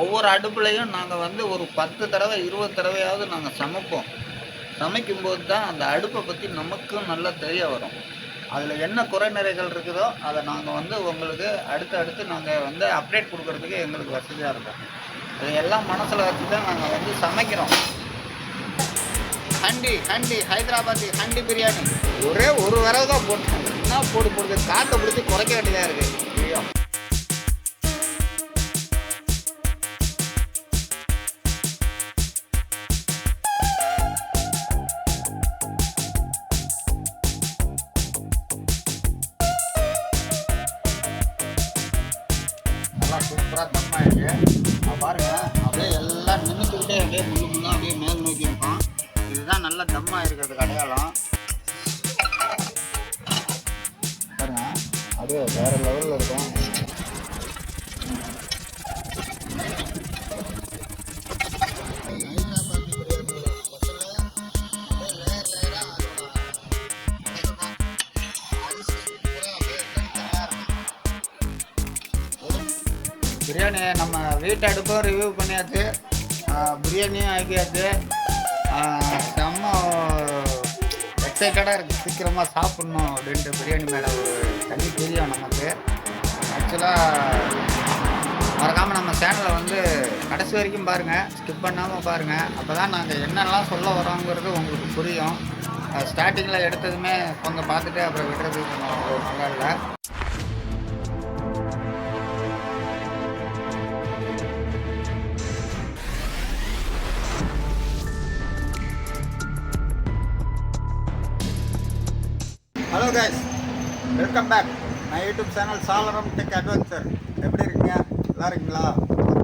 ஒவ்வொரு அடுப்புலையும் நாங்கள் வந்து ஒரு பத்து தடவை இருபது தடவையாவது நாங்கள் சமைப்போம். சமைக்கும்போது தான் அந்த அடுப்பை பற்றி நமக்கும் நல்லா தெரிய வரும். அதில் என்ன குறைநிறைகள் இருக்குதோ அதை நாங்கள் வந்து உங்களுக்கு அடுத்து அடுத்து நாங்கள் வந்து அப்டேட் கொடுக்கறதுக்கு எங்களுக்கு வசதியாக இருக்கும். அது எல்லாம் மனசில் வச்சு தான் நாங்கள் வந்து சமைக்கிறோம். ஹண்டி ஹண்டி ஹைதராபாத்தி ஹண்டி பிரியாணி. ஒரே ஒரு வரவு தான் போட்டோம் என்ன போடு போடுது? காற்றை பிடிச்சி குறைக்க வேண்டியதாக இருக்குது அப்படியே வேற லெவலில் இருக்கும். பிரியாணி நம்ம வீட்டு அடுப்பும் ரிவ்யூ பண்ணியாச்சு. பிரியாணியும் ஆக்கியாச்சு. செம்ம எக்ஸைட்டடாக இருக்குது சீக்கிரமாக சாப்பிட்ணும் அப்படின்ட்டு பிரியாணி மேலே ஒரு தனி தெரியும் நமக்கு. ஆக்சுவலாக மறக்காமல் நம்ம சேனலை வந்து கடைசி வரைக்கும் பாருங்கள் ஸ்கிப் பண்ணாமல் பாருங்கள் அப்போ தான் நாங்கள் என்னெல்லாம் சொல்ல வரோங்கிறது உங்களுக்கு புரியும். ஸ்டார்டிங்கில் எடுத்ததுமே கொஞ்சம் பார்த்துட்டு அப்புறம் விடுறது கொஞ்சம் நல்லா இல்லை. ஹலோ கைஸ் வெல்கம் பேக் நான் யூடியூப் சேனல் சாலரம் டெக் அட்வென்ச்சர் எப்படி இருக்கீங்க? நல்லா இருக்கீங்களா?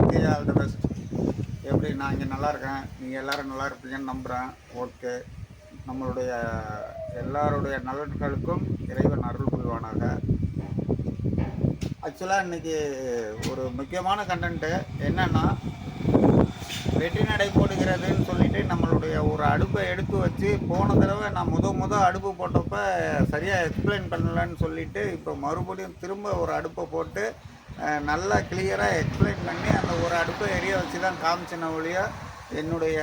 ஓகே ஆல் த பெஸ்ட் எப்படி? நான் இங்கே நல்லா இருக்கேன். நீங்கள் எல்லோரும் நல்லா இருப்பீங்கன்னு நம்புகிறேன் ஓகே. நம்மளுடைய எல்லாருடைய நலன்களுக்கும் இறைவன் அருள் புரிவானாக. ஆக்சுவலாக இன்றைக்கி ஒரு முக்கியமான கண்டென்ட்டு என்னென்னா வெற்றி நடை போடுகிறதுன்னு சொல்லிட்டு நம்மளுடைய ஒரு அடுப்பை எடுத்து வச்சு போன தடவை நான் முத முத அடுப்பு போட்டப்ப சரியாக எக்ஸ்பிளைன் பண்ணலன்னு சொல்லிட்டு இப்போ மறுபடியும் திரும்ப ஒரு அடுப்பை போட்டு நல்லா கிளியராக எக்ஸ்பிளைன் பண்ணி அந்த ஒரு அடுப்பை எரிய வச்சு தான் காமிச்சின ஒழிய என்னுடைய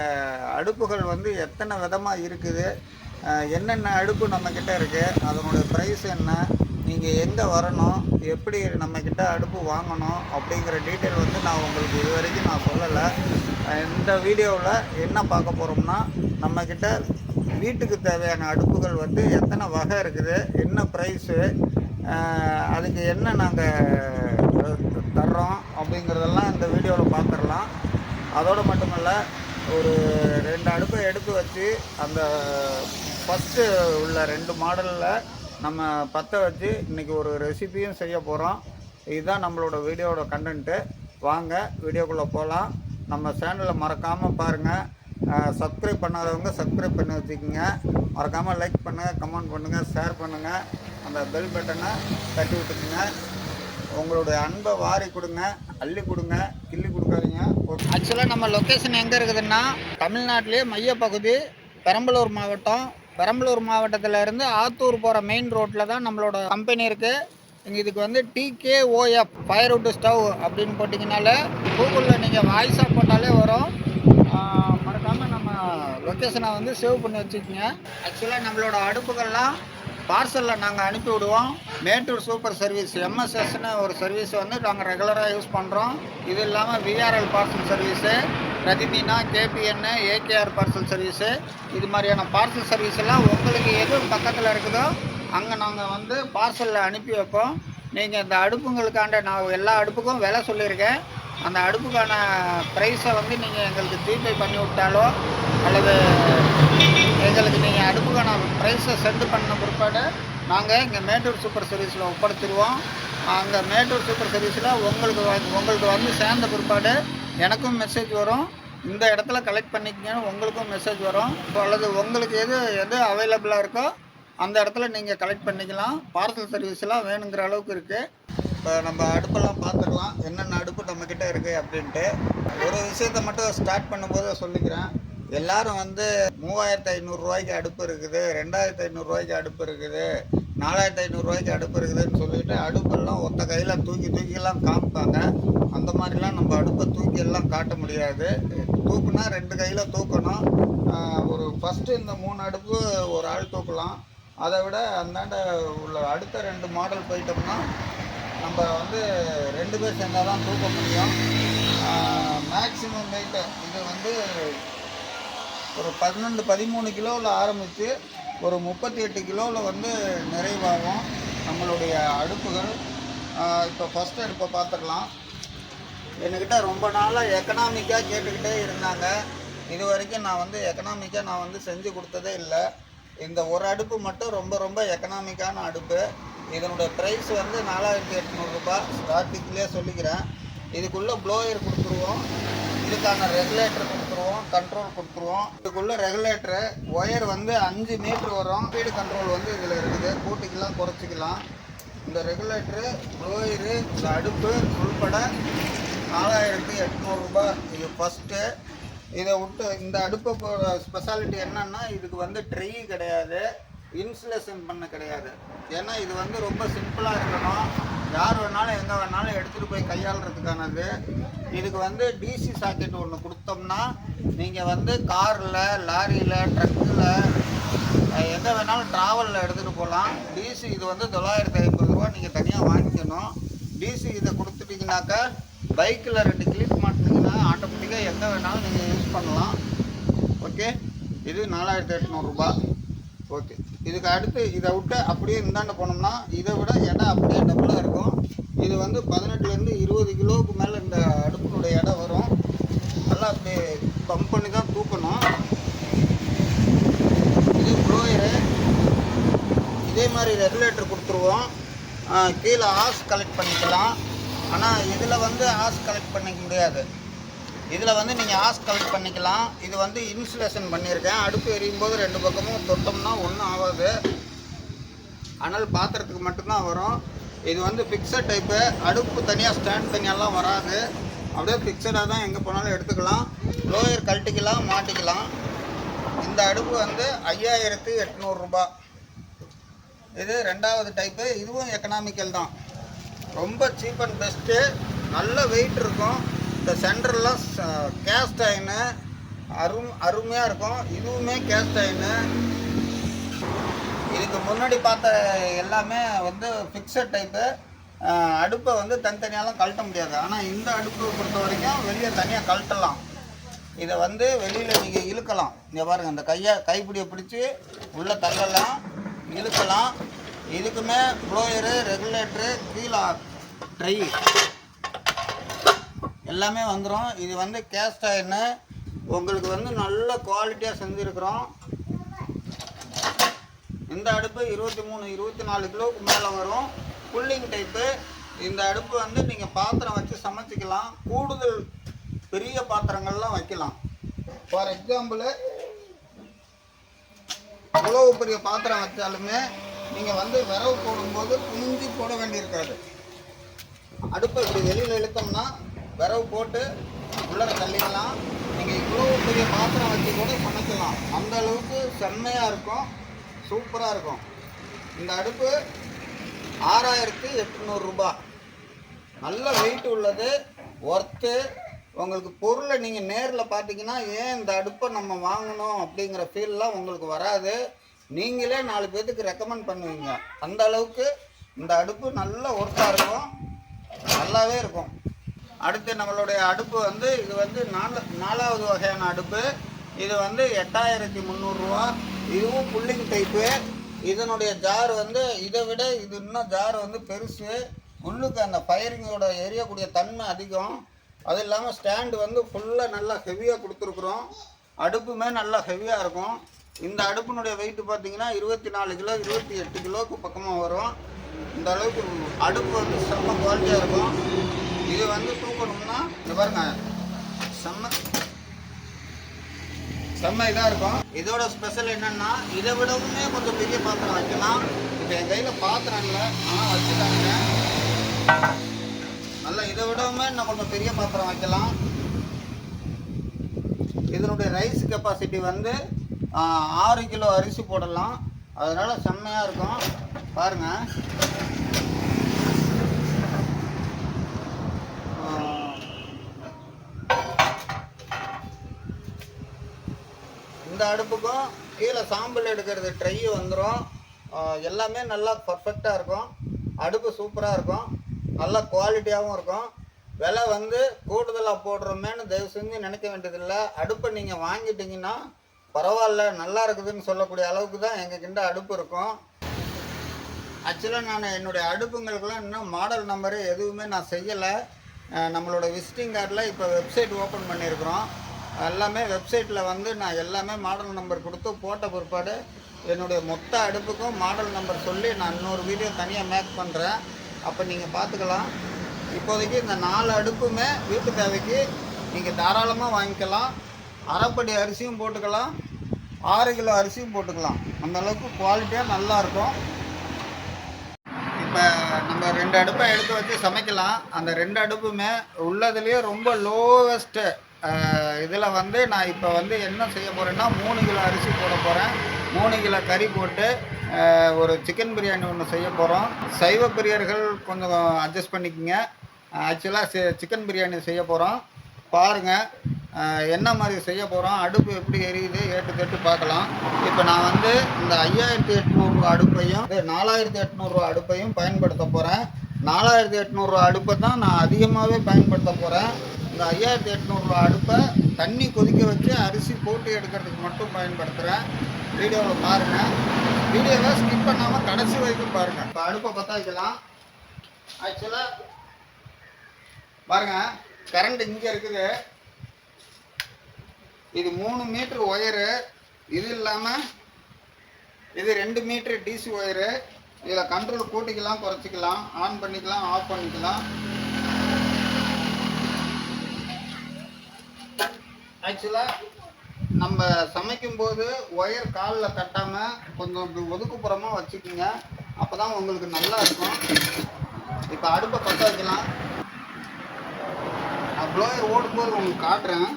அடுப்புகள் வந்து எத்தனை விதமாக இருக்குது என்னென்ன அடுப்பு நம்மக்கிட்ட இருக்குது அதனுடைய ப்ரைஸ் என்ன நீங்கள் எங்கே வரணும் எப்படி நம்மக்கிட்ட அடுப்பு வாங்கணும் அப்படிங்கிற டீட்டெயில் வந்து நான் உங்களுக்கு இது வரைக்கும் நான் சொல்லலை. இந்த வீடியோவில் என்ன பார்க்க போகிறோம்னா நம்மக்கிட்ட வீட்டுக்கு தேவையான அடுப்புகள் வந்து எத்தனை வகை இருக்குது என்ன ப்ரைஸு அதுக்கு என்ன நாங்கள் தர்றோம் அப்படிங்கிறதெல்லாம் இந்த வீடியோவில் பார்த்துடலாம். அதோடு மட்டுமல்ல ஒரு ரெண்டு அடுப்பை எடுத்து வச்சு அந்த ஃபஸ்ட்டு உள்ள ரெண்டு மாடலில் நம்ம பற்ற வச்சு இன்றைக்கி ஒரு ரெசிபியும் செய்ய போகிறோம் இதுதான் நம்மளோட வீடியோவோட கண்டென்ட்டு வாங்க வீடியோக்குள்ளே போகலாம் நம்ம சேனலை மறக்காமல் பாருங்கள் சப்ஸ்கிரைப் பண்ணாதவங்க சப்ஸ்கிரைப் பண்ணி வச்சுக்கோங்க. மறக்காமல் லைக் பண்ணுங்கள் கமெண்ட் பண்ணுங்கள் ஷேர் பண்ணுங்கள் அந்த பெல் பட்டனை தட்டி விட்டுக்குங்க. உங்களுடைய அன்பை வாரி கொடுங்க அள்ளி கொடுங்க கிள்ளி கொடுக்காதீங்க. ஆக்சுவலாக நம்ம லொக்கேஷன் எங்கே இருக்குதுன்னா தமிழ்நாட்டிலே மையப்பகுதி பெரம்பலூர் மாவட்டம். பெரம்பலூர் மாவட்டத்தில் இருந்து ஆத்தூர் போகிற மெயின் ரோட்டில் தான் நம்மளோட கம்பெனி இருக்குது இதுக்கு வந்து டிகேஓஎஃப் ஃபயர் வுட் ஸ்டவ் அப்படின்னு போட்டிங்கனாலே கூகுளில் நீங்கள் வாய்ஸாக போட்டாலே வரும். மறக்காமல் நம்ம லொக்கேஷனை வந்து சேவ் பண்ணி வச்சுக்கோங்க. ஆக்சுவலாக நம்மளோட அடுப்புகள்லாம் பார்சலில் நாங்கள் அனுப்பி விடுவோம். மேட்டூர் சூப்பர் சர்வீஸ் எம்எஸ்எஸ்னு ஒரு சர்வீஸ் வந்து நாங்கள் ரெகுலராக யூஸ் பண்ணுறோம் இது இல்லாமல் விஆர்எல் பார்சல் சர்வீஸு பிரதிதினா கேபிஎன்னு ஏகேஆர் பார்சல் சர்வீஸு இது மாதிரியான பார்சல் சர்வீஸ் எல்லாம் உங்களுக்கு எது பக்கத்தில் இருக்குதோ அங்கே நாங்கள் வந்து பார்சலில் அனுப்பி வைப்போம். நீங்கள் இந்த அடுப்புங்களுக்காண்ட நான் எல்லா அடுப்புக்கும் விலை சொல்லியிருக்கேன். அந்த அடுப்புக்கான ப்ரைஸை வந்து நீங்கள் எங்களுக்கு ஜிபே பண்ணி விட்டாலோ அல்லது எங்களுக்கு நீங்கள் அடுப்புக்கான ப்ரைஸை சென்ட் பண்ண பிற்பாடு நாங்கள் இங்கே மேட்டூர் சூப்பர் சர்வீஸில் ஒப்படைச்சிருவோம். அங்கே மேட்டூர் சூப்பர் சர்வீஸில் உங்களுக்கு உங்களுக்கு வந்து சேர்ந்த பிற்பாடு எனக்கும் மெசேஜ் வரும். இந்த இடத்துல கலெக்ட் பண்ணிக்கங்கன்னு உங்களுக்கும் மெசேஜ் வரும். இப்போ அல்லது உங்களுக்கு எது எது அவைலபிளாக இருக்கோ அந்த இடத்துல நீங்கள் கலெக்ட் பண்ணிக்கலாம். பார்சல் சர்வீஸ்லாம் வேணுங்கிற அளவுக்கு இருக்குது இப்போ நம்ம அடுப்பெல்லாம் பார்த்துக்கலாம் என்னென்ன அடுப்பு நம்மக்கிட்ட இருக்குது அப்படின்ட்டு. ஒரு விஷயத்த மட்டும் ஸ்டார்ட் பண்ணும்போது சொல்லிக்கிறேன். எல்லாரும் வந்து மூவாயிரத்து ஐநூறுரூவாய்க்கு அடுப்பு இருக்குது. ரெண்டாயிரத்து ஐநூறுரூவாய்க்கு அடுப்பு இருக்குது. நாலாயிரத்தி ஐநூறுரூவாய்க்கு அடுப்பு இருக்குதுன்னு சொல்லிட்டு அடுப்பெல்லாம் ஒத்த கையில் தூக்கி தூக்கிலாம் காமிப்பாங்க. அந்த மாதிரிலாம் நம்ம அடுப்பை தூக்கி எல்லாம் காட்ட முடியாது. தூக்குனா ரெண்டு கையில் தூக்கணும். ஒரு ஃபஸ்ட்டு இந்த மூணு அடுப்பு ஒரு ஆள் தூக்கலாம். அதை விட அந்தாண்ட உள்ள அடுத்த ரெண்டு மாடல் போயிட்டோம்னா நம்ம வந்து ரெண்டு பேர் சேர்ந்தால் தான் தூக்க முடியும். மேக்ஸிமம் வெயிட்டு இது வந்து ஒரு பன்னெண்டு பதிமூணு கிலோவில் ஆரம்பித்து ஒரு முப்பத்தி எட்டு கிலோவில் வந்து நிறைவாகும் நம்மளுடைய அடுப்புகள். இப்போ ஃபஸ்ட் அடுப்பை பார்த்துக்கலாம். என்கிட்ட ரொம்ப நாளாக எக்கனாமிக்காக கேட்டுக்கிட்டே இருந்தாங்க. இது வரைக்கும் நான் வந்து எக்கனாமிக்காக நான் வந்து செஞ்சு கொடுத்ததே இல்லை. இந்த ஒரு அடுப்பு மட்டும் ரொம்ப ரொம்ப எக்கனாமிக்கான அடுப்பு. இதனுடைய ப்ரைஸ் வந்து நாலாயிரத்தி எட்நூறுரூபா ஸ்டார்டிங்லேயே சொல்லிக்கிறேன். இதுக்குள்ளே ப்ளோயர் கொடுத்துருவோம். இதுக்கான ரெகுலேட்டர் கொடுத்துருவோம். கண்ட்ரோல் கொடுத்துருவோம். இதுக்குள்ளே ரெகுலேட்டரு ஒயர் வந்து அஞ்சு மீட்ரு வரும். ஸ்பீடு கண்ட்ரோல் வந்து இதில் இருக்குது. கூட்டிக்கலாம் குறைச்சிக்கலாம். இந்த ரெகுலேட்டரு ப்ளோயரு இந்த அடுப்பு உள்பட நாலாயிரத்தி எட்நூறுரூபா இது ஃபஸ்ட்டு இதை விட்டு இந்த அடுப்பை ஸ்பெஷாலிட்டி என்னன்னா இதுக்கு வந்து ட்ரை கிடையாது இன்சுலேஷன் பண்ண கிடையாது. ஏன்னா இது வந்து ரொம்ப சிம்பிளாக இருக்கணும். யார் வேணாலும் எங்கே வேணாலும் எடுத்துகிட்டு போய் கையாளுறதுக்கானது. இதுக்கு வந்து டிசி சாக்கெட் ஒன்று கொடுத்தோம்னா நீங்கள் வந்து காரில் லாரியில் ட்ரக்கில் எங்கே வேணாலும் ட்ராவலில் எடுத்துகிட்டு போகலாம் டிசி இது வந்து தொள்ளாயிரத்தி ஐம்பது ரூபா நீங்கள் தனியாக வாங்கிக்கணும். டிசி இதை கொடுத்துட்டிங்கனாக்கா பைக்கில் ரெண்டு கிளிப் ஆட்டோமேட்டிக்காக எங்கே வேணாலும் நீங்கள் யூஸ் பண்ணலாம். ஓகே இது நாலாயிரத்தி எட்நூறுரூபா ஓகே இதுக்கு அடுத்து இதை விட்டு அப்படியே இந்தாண்ட போனோம்னா இதை விட இடம் அப்படியே டபுளாக இருக்கும். இது வந்து பதினெட்டுலேருந்து இருபது கிலோவுக்கு மேலே இந்த அடுப்பினுடைய இடம் வரும். நல்லா அப்படியே பம்ப் பண்ணி தான் தூக்கணும். இது ப்ளோயரு இதே மாதிரி ரெகுலேட்டர் கொடுத்துருவோம். கீழே ஆஸ் கலெக்ட் பண்ணிக்கலாம். ஆனால் இதில் வந்து ஆஸ் கலெக்ட் பண்ணிக்க முடியாது. இதில் வந்து நீங்கள் ஆஸ் கலெக்ட் பண்ணிக்கலாம். இது வந்து இன்சுலேஷன் பண்ணியிருக்கேன். அடுப்பு எரியும் போது ரெண்டு பக்கமும் தொட்டோம்னா ஒன்றும் ஆகாது. அனல் பாத்திரத்துக்கு மட்டும்தான் வரும். இது வந்து ஃபிக்ஸட் டைப்பு அடுப்பு தனியாக ஸ்டாண்ட் தனியாலாம் வராது. அப்படியே ஃபிக்ஸடாக தான் எங்கே போனாலும் எடுத்துக்கலாம். லோயர் கழட்டிக்கலாம் மாட்டிக்கலாம். இந்த அடுப்பு வந்து ஐயாயிரத்து எட்நூறுரூபா இது ரெண்டாவது டைப்பு இதுவும் எக்கனாமிக்கல் தான். ரொம்ப சீப் அண்ட் பெஸ்ட்டு நல்ல வெயிட் இருக்கும். இந்த சென்டர்லாம் கேஸ்ட் அயனு அரும் அருமையாக இருக்கும். இதுவுமே கேஸ்ட் அயனு இதுக்கு முன்னாடி பார்த்த எல்லாமே வந்து ஃபிக்ஸட் டைப்பு அடுப்பை வந்து தனித்தனியாலாம் கழட்ட முடியாது. ஆனால் இந்த அடுப்பு பொறுத்த வரைக்கும் வெளியே தனியாக கழட்டலாம். இதை வந்து வெளியில் நீங்கள் இழுக்கலாம். இங்கே பாருங்கள் இந்த கையை கைப்பிடியை பிடிச்சி உள்ளே தள்ளலாம் இழுக்கலாம். இதுக்குமே ப்ளோயரு ரெகுலேட்டரு கீழே ட்ரை எல்லாமே வந்துடும் இது வந்து கேஸ்ட் ஆயின்னு உங்களுக்கு வந்து நல்ல குவாலிட்டியாக செஞ்சுருக்குறோம். இந்த அடுப்பு இருபத்தி மூணு இருபத்தி நாலு கிலோவுக்கு மேலே வரும். புல்லிங் டைப்பு இந்த அடுப்பு வந்து நீங்கள் பாத்திரம் வச்சு சமைச்சிக்கலாம். கூடுதல் பெரிய பாத்திரங்கள்லாம் வைக்கலாம். ஃபார் எக்ஸாம்பிள் எவ்வளோ பெரிய பாத்திரம் வச்சாலுமே நீங்கள் வந்து விரவு போடும்போது குஞ்சு போட வேண்டியிருக்காது. அடுப்பை இப்படி வெளியில் இழுத்தோம்னா விரவு போட்டு உள்ளர தள்ளிக்கலாம் நீங்கள் இவ்வளோ பெரிய பாத்திரம் வச்சு கூட சமைக்கலாம். அந்த அளவுக்கு செம்மையாக இருக்கும். சூப்பராக இருக்கும். இந்த அடுப்பு ஆறாயிரத்தி எட்நூறுரூபா நல்ல வெயிட் உள்ளது. ஒர்த்து உங்களுக்கு பொருளை நீங்கள் நேரில் பார்த்தீங்கன்னா ஏன் இந்த அடுப்பை நம்ம வாங்கணும் அப்படிங்கிற ஃபீல்லாம் உங்களுக்கு வராது. நீங்களே நாலு பேர்த்துக்கு ரெக்கமெண்ட் பண்ணுவீங்க. அந்த அளவுக்கு இந்த அடுப்பு நல்ல ஒர்த்தாக இருக்கும். நல்லாவே இருக்கும். அடுத்து நம்மளுடைய அடுப்பு வந்து இது வந்து நாலு நாலாவது வகையான அடுப்பு. இது வந்து எட்டாயிரத்தி முந்நூறுரூவா இதுவும் புல்லிங் டைப்பு இதனுடைய ஜார் வந்து இதை விட இது இன்னும் ஜார் வந்து பெருசு. உள்ளுக்கு அந்த ஃபயரிங்கோட எரியக்கூடிய தன்மை அதிகம். அது இல்லாமல் ஸ்டாண்டு வந்து ஃபுல்லாக நல்லா ஹெவியாக கொடுத்துருக்குறோம். அடுப்புமே நல்லா ஹெவியாக இருக்கும். இந்த அடுப்பினுடைய வெயிட் பார்த்தீங்கன்னா இருபத்தி நாலு கிலோ இருபத்தி எட்டு கிலோவுக்கு பக்கமாக வரும். இந்த அளவுக்கு அடுப்பு வந்து செம்ம குவாலிட்டியாக இருக்கும். இது வந்து தூக்கணும்னா இந்த பாருங்க. செம்ம செம்ம இதாக இருக்கும். இதோட ஸ்பெஷல் என்னன்னா இதை விடவுமே கொஞ்சம் பெரிய பாத்திரம் வைக்கலாம். இப்போ என் கையில் பாத்திரம் இல்லை ஆனால் வச்சுட்டாங்க நல்லா இதை விடவுமே இன்னும் கொஞ்சம் பெரிய பாத்திரம் வைக்கலாம். இதனுடைய ரைஸ் கெப்பாசிட்டி வந்து ஆறு கிலோ அரிசி போடலாம். அதனால் செம்மையாக இருக்கும். பாருங்கள் இந்த அடுப்புக்கும் கீழே சாம்பல் எடுக்கிறது ட்ரை வந்துடும் எல்லாமே நல்லா பர்ஃபெக்டாக இருக்கும். அடுப்பு சூப்பராக இருக்கும். நல்லா குவாலிட்டியாகவும் இருக்கும். விலை வந்து கூடுதலாக போடுறோமேன்னு தயவு செஞ்சு நினைக்க வேண்டியதில்லை. அடுப்பை நீங்கள் வாங்கிட்டீங்கன்னா பரவாயில்ல நல்லா இருக்குதுன்னு சொல்லக்கூடிய அளவுக்கு தான் எங்ககிட்ட அடுப்பு இருக்கும். ஆக்சுவலாக நான் என்னுடைய அடுப்புங்களுக்கெல்லாம் இன்னும் மாடல் நம்பரு எதுவுமே நான் செய்யலை. நம்மளோட விசிட்டிங் கார்டில் இப்போ வெப்சைட் ஓப்பன் பண்ணியிருக்கிறோம். எல்லாமே வெப்சைட்டில் வந்து நான் எல்லாமே மாடல் நம்பர் கொடுத்து போட்ட பிற்பாடு என்னுடைய மொத்த அடுப்புக்கும் மாடல் நம்பர் சொல்லி நான் இன்னொரு வீடியோ தனியாக மேக் பண்ணுறேன் அப்போ நீங்கள் பார்த்துக்கலாம். இப்போதைக்கு இந்த நாலு அடுப்புமே வீட்டு தேவைக்கு நீங்கள் தாராளமாக வாங்கிக்கலாம். அரைப்படி அரிசியும் போட்டுக்கலாம். ஆறு கிலோ அரிசியும் போட்டுக்கலாம். அந்த அளவுக்கு குவாலிட்டியாக நல்லாயிருக்கும் இப்போ நம்ம ரெண்டு அடுப்பை எடுத்து வச்சு சமைக்கலாம். அந்த ரெண்டு அடுப்புமே உள்ளதுலேயே ரொம்ப லோவஸ்ட்டு இதில் வந்து நான் இப்போ வந்து என்ன செய்ய போகிறேன்னா மூணு கிலோ அரிசி போட போகிறேன் மூணு கிலோ கறி போட்டு ஒரு சிக்கன் பிரியாணி ஒன்று செய்ய போகிறோம் சைவ பிரியர்கள் கொஞ்சம் அட்ஜஸ்ட் பண்ணிக்கோங்க. ஆக்சுவலாக சிக்கன் பிரியாணி செய்ய போகிறோம் பாருங்கள் என்ன மாதிரி செய்ய போகிறோம் அடுப்பு எப்படி எரியுது ஏட்டு தட்டு பார்க்கலாம். இப்போ நான் வந்து இந்த ஐயாயிரத்தி எட்நூறுரூவா அடுப்பையும் நாலாயிரத்தி எட்நூறுரூவா அடுப்பையும் பயன்படுத்த போகிறேன் நாலாயிரத்தி எட்நூறுரூவா அடுப்பை தான் நான் அதிகமாகவே பயன்படுத்த போகிறேன் இந்த ஐயாயிரத்தி எட்நூறுரூவா அடுப்பை தண்ணி கொதிக்க வச்சு அரிசி போட்டு எடுக்கிறதுக்கு மட்டும் பயன்படுத்துகிறேன் வீடியோவில் பாருங்கள் வீடியோவை ஸ்கிப் பண்ணாமல் கடைசி வரைக்கும் பாருங்கள் இப்போ அடுப்பை பற்ற வைக்கலாம் ஆக்சுவலாக பாருங்கள் கரண்ட் இங்கே இருக்குது. இது மூணு மீட்ரு ஒயரு இது இல்லாமல் இது ரெண்டு மீட்ரு டிசி ஒயரு இதில் கண்ட்ரோல் கூட்டிக்கலாம் குறைச்சிக்கலாம் ஆன் பண்ணிக்கலாம் ஆஃப் பண்ணிக்கலாம். ஆக்சுவலாக நம்ம சமைக்கும்போது ஒயர் காலில் தட்டாமல் கொஞ்சம் இப்படி ஒதுக்குப்புறமாக வச்சுக்கோங்க. அப்போ தான் உங்களுக்கு நல்லா இருக்கும். இப்போ அடுப்பை பற்ற வைக்கலாம். நான் ப்ளோயர் ஓடும்போது உங்களுக்கு காட்டுறேன்.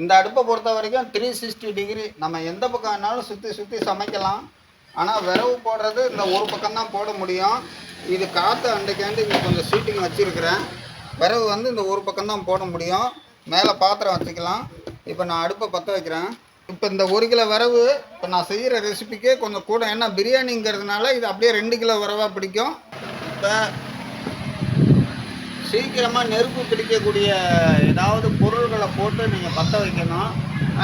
இந்த அடுப்பை பொறுத்த வரைக்கும் த்ரீ சிக்ஸ்டி டிகிரி நம்ம எந்த பக்கம் வேணாலும் சுற்றி சுற்றி சமைக்கலாம். ஆனால் விரவு போடுறது இந்த ஒரு பக்கம் தான் போட முடியும். இது காற்று அண்டைக்காண்டு இங்கே கொஞ்சம் சீட்டிங் வச்சுருக்கிறேன். விறகு வந்து இந்த ஒரு பக்கம் தான் போட முடியும். மேலே பாத்திரம் வச்சுக்கலாம். இப்போ நான் அடுப்பை பற்ற வைக்கிறேன். இப்போ இந்த ஒரு கிலோ வரவு இப்போ நான் செய்கிற ரெசிபிக்கே கொஞ்சம் கூட ஏன்னா பிரியாணிங்கிறதுனால இது அப்படியே ரெண்டு கிலோ வரவாக பிடிக்கும். இப்போ சீக்கிரமாக நெருப்பு பிடிக்கக்கூடிய ஏதாவது பொருள்களை போட்டு நீங்கள் பற்ற வைக்கணும்.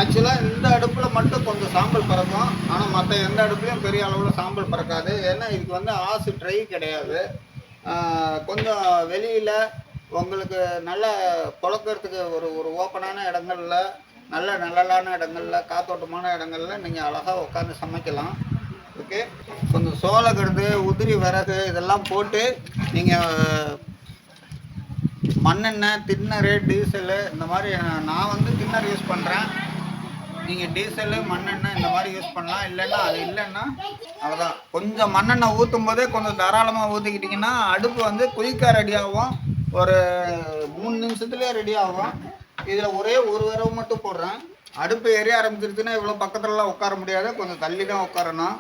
ஆக்சுவலாக இந்த அடுப்பில் மட்டும் கொஞ்சம் சாம்பல் பறக்கும். ஆனால் மற்ற எந்த அடுப்புலையும் பெரிய அளவில் சாம்பல் பறக்காது. ஏன்னா இதுக்கு வந்து ஆசு ட்ரை கிடையாது. கொஞ்சம் வெளியில் உங்களுக்கு நல்ல புழக்கிறதுக்கு ஒரு ஒரு ஓப்பனான இடங்கள்ல நல்ல நிழலான இடங்கள்ல காத்தோட்டமான இடங்கள்ல நீங்கள் அழகாக உட்காந்து சமைக்கலாம். ஓகே கொஞ்சம் சோளக்கருது உதிரி விறகு இதெல்லாம் போட்டு நீங்கள் மண்ணெண்ணெய் தின்னரு டீசலு இந்த மாதிரி நான் வந்து தின்னர் யூஸ் பண்ணுறேன் நீங்கள் டீசலு மண்ணெண்ணெய் இந்த மாதிரி யூஸ் பண்ணலாம். இல்லைன்னா அது இல்லைன்னா அவ்வளோதான் கொஞ்சம் மண்ணெண்ணெய் ஊற்றும் போதே கொஞ்சம் தாராளமாக ஊற்றிக்கிட்டிங்கன்னா அடுப்பு வந்து குயிக்காக ரெடி ஆகும். ஒரு மூணு நிமிஷத்துலேயே ரெடி ஆகும். இதில் ஒரே ஒரு விரவு மட்டும் போடுறேன். அடுப்பு எரிய ஆரம்பிச்சிருச்சுன்னா இவ்வளோ பக்கத்துலலாம் உட்கார முடியாது. கொஞ்சம் தள்ளி தான் உட்காரணும்.